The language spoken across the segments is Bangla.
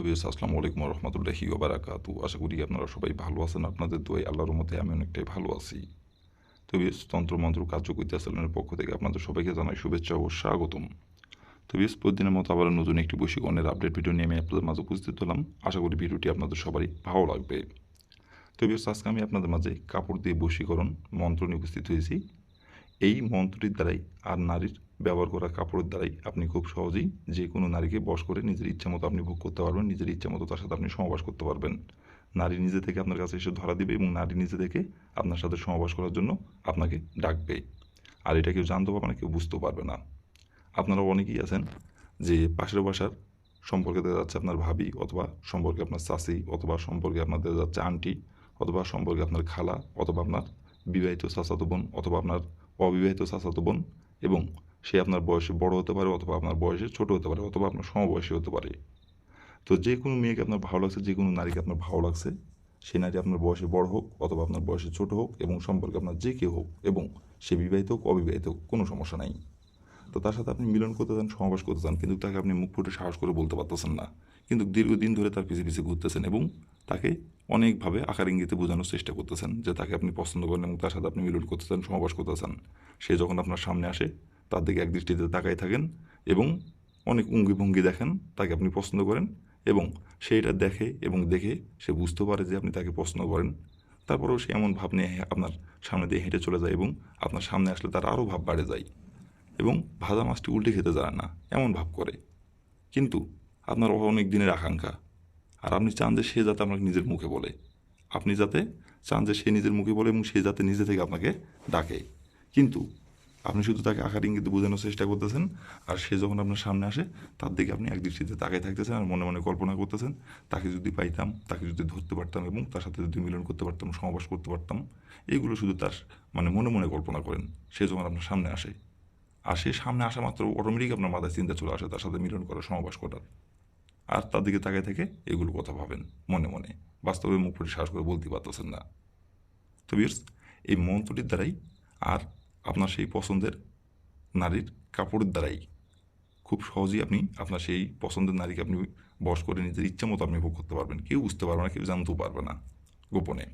হ্যালো আসসালামু আলাইকুম রহমতুল্লাহি ওবারাকাতু আশা করি আপনারা সবাই ভালো আছেন, আপনাদের দোয়াই আল্লাহর মধ্যে আমি অনেকটাই ভালো আছি। তো বিয়াস তন্ত্রমন্ত্র কার্যকরিতা চ্যানেলের পক্ষ থেকে আপনাদের সবাইকে জানাই শুভেচ্ছা ও স্বাগতম। তো বিয়াস প্রতিদিনের মতো আবার নতুন একটি বৈশিকরণের আপডেট ভিডিও নিয়ে আমি আপনাদের মাঝে উপস্থিত হলাম। আশা করি ভিডিওটি আপনাদের সবারই ভালো লাগবে। তো আজকে আমি আপনাদের মাঝে কাপড় দিয়ে বশীকরণ মন্ত্র নিয়ে উপস্থিত হয়েছি। এই মন্ত্রটির দ্বারাই আর নারীর ব্যবহার করা কাপড়ের দ্বারাই আপনি খুব সহজেই যে কোনো নারীকে বশ করে নিজের ইচ্ছা মতো আপনি ভোগ করতে পারবেন, নিজের ইচ্ছা মতো তার সাথে আপনি সমাবাস করতে পারবেন। নারী নিজে থেকে আপনার কাছে এসে ধরা দিবে এবং নারী নিজে থেকে আপনার সাথে সমাবাস করার জন্য আপনাকে ডাকবে। আর এটা কেউ জানতে পারবে না, কেউ বুঝতেও পারবে না। আপনারা অনেকেই আছেন যে পাশের বাসার সম্পর্কে দেখা যাচ্ছে আপনার ভাবি অথবা সম্পর্কে আপনার চাষি অথবা সম্পর্কে আপনার দেখা যাচ্ছে আন্টি অথবা সম্পর্কে আপনার খালা অথবা আপনার বিবাহিত চাচাতো বোন অথবা আপনার অবিবাহিত চাচাতো বোন এবং সে আপনার বয়সে বড় হতে পারে অথবা আপনার বয়সে ছোট হতে পারে অথবা আপনার সমবয়সী হতে পারে। তো যে কোনো মেয়েকে আপনার ভালো লাগছে, যে কোনো নারীকে আপনার ভালো লাগছে, সে নারী আপনার বয়সে বড় হোক অথবা আপনার বয়সে ছোট হোক এবং সম্পর্কে আপনার যে কেউ হোক এবং সে বিবাহিত হোক, অবিবাহিত হোক, কোনো সমস্যা নাই। তো তার সাথে আপনি মিলন করতে চান, সমাবেশ করতে চান, কিন্তু তাকে আপনি মুখ ফুটে সাহস করে বলতে পারতেছেন না। কিন্তু দীর্ঘদিন ধরে তার পিছিয়ে পিছিয়ে ঘুরতেছেন এবং তাকে অনেকভাবে আকার ইঙ্গিতে বোঝানোর চেষ্টা করতেছেন যে তাকে আপনি পছন্দ করেন এবং তার সাথে আপনি মিলন করতে চান, সমাবেশ করতে চান। সে যখন আপনার সামনে আসে তার দিকে এক দৃষ্টিতে তাকাই থাকেন এবং অনেক অঙ্গি ভঙ্গি দেখেন, তাকে আপনি পছন্দ করেন এবং সে এটা দেখে এবং দেখে সে বুঝতে পারে যে আপনি তাকে পছন্দ করেন। তারপরেও সে এমন ভাব নিয়ে আপনার সামনে দিয়ে হেঁটে চলে যায় এবং আপনার সামনে আসলে তার আরও ভাব বাড়ে যায় এবং ভাজা মাছটি উল্টে খেতে যায় না, এমন ভাব করে। কিন্তু আপনার অনেক দিনের আকাঙ্ক্ষা। আর আপনি চান যে সে যাতে আপনাকে নিজের মুখে বলে। আপনি যাতে চান যে সে নিজের মুখে বলে এবং সে যাতে নিজে থেকে আপনাকে ডাকে। কিন্তু আপনি শুধু তাকে আকার ইঙ্গিতে বোঝানোর চেষ্টা করতেছেন, আর সে যখন আপনার সামনে আসে, তার দিকে আপনি এক দৃষ্টিতে তাকাই থাকতেছেন আর মনে মনে কল্পনা করতেছেন, তাকে যদি পাইতাম, তাকে যদি ধরতে পারতাম এবং তার সাথে যদি মিলন করতে পারতাম সমাবাস করতে পারতাম এইগুলো শুধু তার মানে মনে মনে কল্পনা করেন। সে যখন আপনার সামনে আসে, আর সে সামনে আসা মাত্র অটোমেটিক আপনার মাথায় চিন্তা চলে আসে, তার সাথে মিলন করা সমাবাস করার। আর তার দিকে তাকায় থেকে এগুলো কথা ভাবেন মনে মনে। বাস্তবে মুখ সাহস করে বলতে পারতেছেন না। তো বিয়ার্স এই মন্ত্রটির দ্বারাই আর আপনার সেই পছন্দের নারীর কাপড়ের দ্বারাই। খুব সহজেই আপনি আপনার সেই পছন্দের নারীকে আপনি বশ করে নিজের ইচ্ছা মতো আপনি ভোগ করতে পারবেন। কেউ বুঝতে পারবে না, কেউ জানতেও পারবে না গোপনে।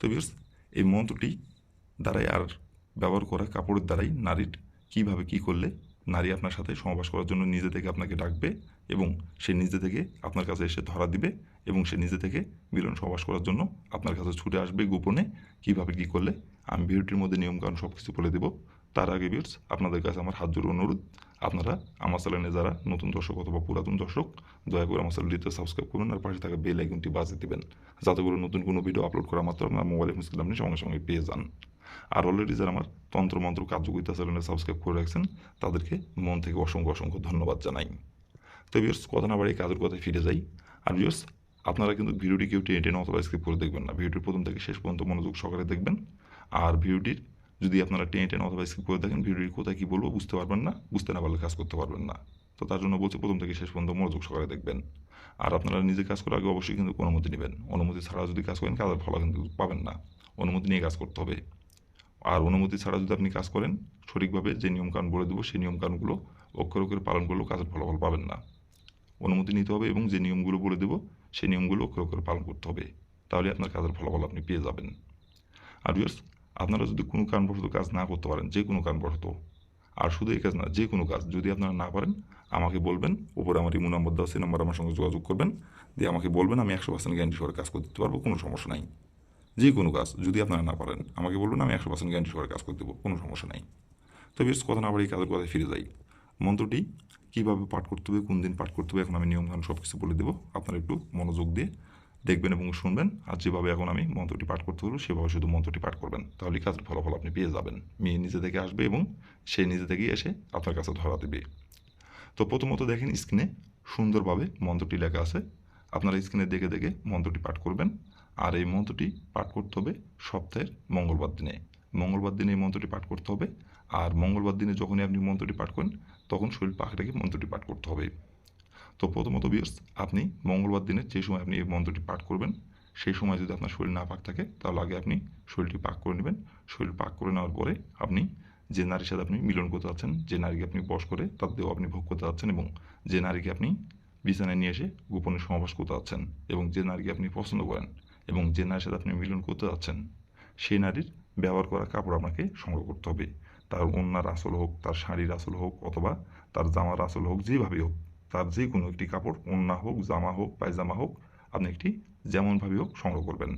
তো বিয়ার্স এই মন্ত্রটি দ্বারাই আর ব্যবহার করা, কাপড়ের দ্বারাই নারীর কীভাবে কী করলে নারী আপনার সাথে সমাবাস করার জন্য নিজে থেকে আপনাকে ডাকবে এবং সে নিজে থেকে আপনার কাছে এসে ধরা দিবে এবং সে নিজে থেকে মিলন সমাবাস করার জন্য আপনার কাছে ছুটে আসবে গোপনে কীভাবে কী করলে। আমি ভিডিওটির মধ্যে নিয়মকানুন সব কিছু বলে দেবো। তার আগে বিয়ার্স আপনাদের কাছে আমার হাত জোর অনুরোধ। আপনারা আমার চ্যানেলে যারা নতুন দর্শক অথবা পুরাতন দর্শক, দয়া করে আমার চ্যানেলটিতে সাবস্ক্রাইব করুন আর পাশে থাকা বেল আইকনটি বাজিয়ে দেবেন, যাতে করে নতুন কোনো ভিডিও আপলোড করা মাত্র আপনার মোবাইলে মুশকিল আপনি সঙ্গে সঙ্গে পেয়ে যান। আর অলরেডি যারা আমার তন্ত্রমন্ত্র কার্যকরিতা চ্যানেলে সাবস্ক্রাইব করে রাখছেন, তাদেরকে মন থেকে অসংখ্য অসংখ্য ধন্যবাদ জানাই। তো ভিউর্স কথা না বাড়ি কাজের কথায় ফিরে যাই। আর ভিউর্স আপনারা কিন্তু ভিডিওটি কেউ টেনে টেনে অথবা স্কিপ করে দেখবেন না। ভিডিওটির প্রথম থেকে শেষ পর্যন্ত মনোযোগ সহকারে দেখবেন। আর ভিডিওটির যদি আপনারা টেনে টেনে অথবা স্কিপ করে দেখেন ভিডিওটির কোথায় কী বলব বুঝতে পারবেন না, বুঝতে না পারলে কাজ করতে পারবেন না। তো তার জন্য বলছি প্রথম থেকে শেষ পর্যন্ত মনোযোগ সহকারে দেখবেন। আর আপনারা নিজে কাজ করার আগে অবশ্যই কিন্তু অনুমতি নেবেন। অনুমতি ছাড়া যদি কাজ করেন, কাজের ফল কিন্তু পাবেন না। অনুমতি নিয়ে কাজ করতে হবে। আর অনুমতি ছাড়া যদি আপনি কাজ করেন, সঠিকভাবে যে নিয়মকানুন বলে দেবো, সেই নিয়মকানুনগুলো অক্ষর অক্ষরে পালন করলেও কাজের ফলাফল পাবেন না। অনুমতি নিতে হবে এবং যে নিয়মগুলো বলে দেবো, সেই নিয়মগুলো অক্ষর অক্ষরে পালন করতে হবে। তাহলে আপনার কাজের ফলাফল আপনি পেয়ে যাবেন। আর বিয়ার্স আপনারা যদি কোনো কারণবশত কাজ না করতে পারেন, যে কোনো কারণবশত, আর শুধু এই কাজ না, যে কোনো কাজ যদি আপনারা না পারেন, আমাকে বলবেন, উপরে আমার ইমো নম্বর দেওয়া সেই নম্বর আমার সঙ্গে যোগাযোগ করবেন। দিয়ে আমাকে বলবেন, আমি একশো পার্সেন্ট গ্যারান্টি সহকারে কাজ করে দিতে পারব, কোনো সমস্যা নাই। যে কোনো কাজ, যদি আপনারা না পারেন, আমাকে বলবেন, আমি একশো পার্সেন্ট গ্যারান্টি সহকারে কাজ করে দেবো, কোনো সমস্যা নাই। তো বেশ, কথা না বাড়ি কাজের কথায় ফিরে যাই। মন্ত্রটি, কীভাবে পাঠ করতে হবে, কোন দিন পাঠ করতে হবে, এখন আমি নিয়মকানুন সব কিছু বলে দেবো। আপনারা একটু মনোযোগ দিয়ে দেখবেন এবং শুনবেন, আর যেভাবে এখন আমি মন্ত্রটি পাঠ করতে বলব, সেভাবে শুধু মন্ত্রটি পাঠ করবেন। তাহলে কাজের ফলাফল আপনি পেয়ে যাবেন। মেয়ে নিজে থেকে আসবে এবং সে নিজে থেকেই এসে আপনার কাছে ধরা দেবে। তো প্রথমত দেখেন স্ক্রিনে সুন্দরভাবে মন্ত্রটি লেখা আছে। আপনারা স্ক্রিনে দেখে দেখে মন্ত্রটি পাঠ করবেন। আর এই মন্ত্রটি পাঠ করতে হবে সপ্তাহের মঙ্গলবার দিনে। মঙ্গলবার দিনে এই মন্ত্রটি পাঠ করতে হবে। আর মঙ্গলবার দিনে যখনই আপনি মন্ত্রটি পাঠ করেন, তখন শরীর পাক রেখে মন্ত্রটি পাঠ করতে হবে। তো প্রথমত বিয়ার্স আপনি মঙ্গলবার দিনে যে সময় আপনি এই মন্ত্রটি পাঠ করবেন, সেই সময় যদি আপনার শরীর না পাক থাকে, তাহলে আগে আপনি শরীরটি পাক করে নেবেন। শরীর পাক করে নেওয়ার পরে আপনি যে নারীর সাথে আপনি মিলন করতে যাচ্ছেন, যে নারীকে আপনি বশ করে তার দেহ আপনি ভোগ করতে যাচ্ছেন এবং যে নারীকে আপনি বিছানায় নিয়ে এসে গোপনে সমাবেশ করতে যাচ্ছেন এবং যে নারীকে আপনি পছন্দ করেন এবং যে নারীর সাথে আপনি মিলন করতে যাচ্ছেন, সেই নারীর ব্যবহার করা কাপড় আপনাকে সংগ্রহ করতে হবে। তার ওন্নার আসল হোক, তার শাড়ির আসল হোক অথবা তার জামার আসল হোক, যেভাবেই হোক, তার যে কোনো একটি কাপড়, ওন্না হোক, জামা হোক, পায়জামা হোক, আপনি একটি যেমনভাবে হোক সংগ্রহ করবেন।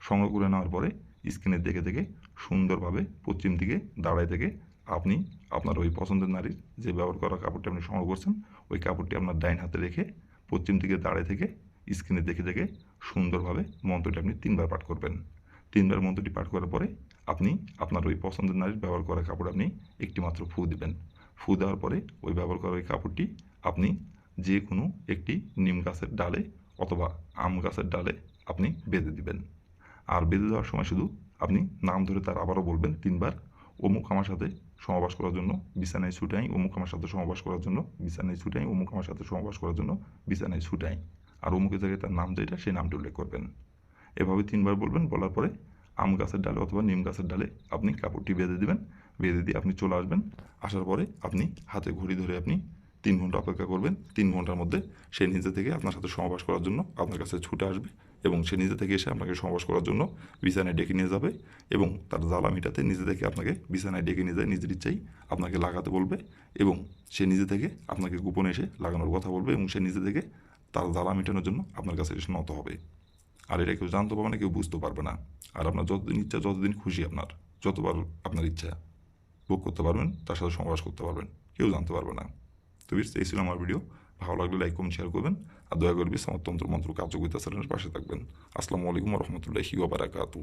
সংগ্রহ করে নেওয়ার পরে স্ক্রিনের দেখে দেখে সুন্দরভাবে পশ্চিম দিকে দাঁড়ায় থেকে আপনি আপনার ওই পছন্দের নারীর যে ব্যবহার করা কাপড়টি আপনি সংগ্রহ করছেন, ওই কাপড়টি আপনার ডাইন হাতে রেখে পশ্চিম দিকে দাঁড়ায় থেকে স্ক্রিনে দেখে দেখে সুন্দরভাবে মন্ত্রটি আপনি তিনবার পাঠ করবেন। তিনবার মন্ত্রটি পাঠ করার পরে আপনি আপনার ওই পছন্দের নারীর ব্যবহার করা কাপড় আপনি একটি মাত্র ফু দিবেন। ফু দেওয়ার পরে ওই ব্যবহার করা ওই কাপড়টি আপনি যে কোনো একটি নিম গাছের ডালে অথবা আম গাছের ডালে আপনি বেঁধে দিবেন। আর বেঁধে দেওয়ার সময় শুধু আপনি নাম ধরে তার আবারও বলবেন তিনবার, অমুক আমার সাথে সমাবাস করার জন্য বিছানায় ছুটাই, অমুক আমার সাথে সমাবাস করার জন্য বিছানায় ছুটাই, অমুক আমার সাথে সমাবাস করার জন্য বিছানায় ছুটাই। আর অমুকের জায়গায় তার নাম যেটা, সেই নামটি উল্লেখ করবেন। এভাবে তিনবার বলবেন, বলার পরে আম গাছের ডালে অথবা নিম গাছের ডালে আপনি কাপড়টি বেঁধে দেবেন। বেঁধে দিয়ে আপনি চলে আসবেন। আসার পরে আপনি হাতে ঘড়ি ধরে আপনি তিন ঘণ্টা অপেক্ষা করবেন। তিন ঘণ্টার মধ্যে সে নিজে থেকে আপনার সাথে সমাবাস করার জন্য আপনার কাছে ছুটে আসবে এবং সে নিজে থেকে এসে আপনাকে সমাবাস করার জন্য বিছানায় ডেকে নিয়ে যাবে এবং তার জ্বালা মিটাতে নিজে থেকে আপনাকে বিছানায় ডেকে নিয়ে যায়। নিজের ইচ্ছাই আপনাকে লাগাতে বলবে এবং সে নিজে থেকে আপনাকে গোপনে এসে লাগানোর কথা বলবে এবং সে নিজে থেকে তার জ্বালা মেটানোর জন্য আপনার কাছে এসে নত হবে। আর এটা কেউ জানতে পারবে না, কেউ বুঝতে পারবে না। আর আপনার যতদিন ইচ্ছা, যতদিন খুশি আপনার, যতবার আপনার ইচ্ছা ভোগ করতে পারবেন, তার সাথে সমাবাস করতে পারবেন, কেউ জানতে পারবে না। তো বিশ, এই ছিল আমার ভিডিও। ভালো লাগলে লাইক কমেন্ট শেয়ার করবেন। আর দয়া করে বিশ, আমার তন্ত্র মন্ত্র কার্যকরিতা চ্যানেলের পাশে থাকবেন। আসসালামু আলাইকুম রহমতুল্লাহি ওবারাকাতু